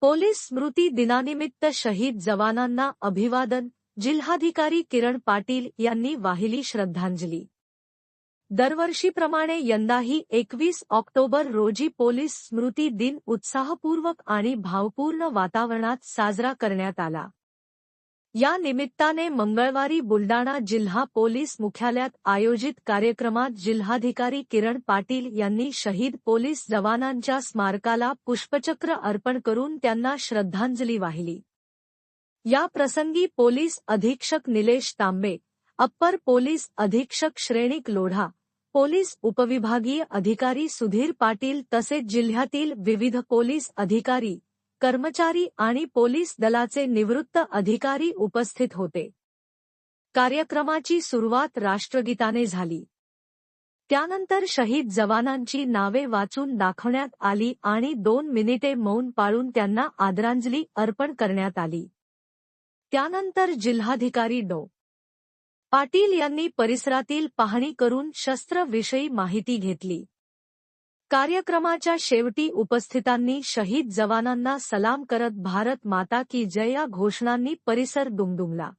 Police स्मृती दिनानिमित्त शहीद जवानांना अभिवादन जिल्हाधिकारी किरण पाटील यांनी वाहिली श्रद्धांजली. दरवर्षीप्रमाणे यंदाही एकवीस ऑक्टोबर रोजी पोलीस स्मृती दिन उत्साहपूर्वक आणि भावपूर्ण वातावरणात साजरा करण्यात आला. या निमित्ताने मंगळवारी बुलडाणा जिल्हा पोलीस मुख्यालयात आयोजित कार्यक्रमात जिल्हाधिकारी किरण पाटील यांनी शहीद पोलीस जवानांच्या स्मारकाला पुष्पचक्र अर्पण करून त्यांना श्रद्धांजली वाहिली. या प्रसंगी पोलीस अधीक्षक निलेश तांबे अप्पर पोलीस अधीक्षक श्रेणिक लोढा पोलीस उपविभागीय अधिकारी सुधीर पाटील तसेच जिल्ह्यातील विविध पोलीस अधिकारी कर्मचारी आणि पोलीस दलाचे निवृत्त अधिकारी उपस्थित होते. कार्यक्रमाची सुरुवात राष्ट्रगीताने झाली. त्यानंतर शहीद जवानांची नावे वाचून दाखवण्यात आली आणि दोन मिनिटे मौन पाळून त्यांना आदरांजली अर्पण करण्यात आली. त्यानंतर जिल्हाधिकारी डो. पाटील यांनी परिसरातील पाहणी करून शस्त्रविषयी माहिती घेतली. कार्यक्रमाच्या शेवटी उपस्थितांनी शहीद जवानांना सलाम करत भारत माता की जय या घोषणांनी परिसर दुमदुमला.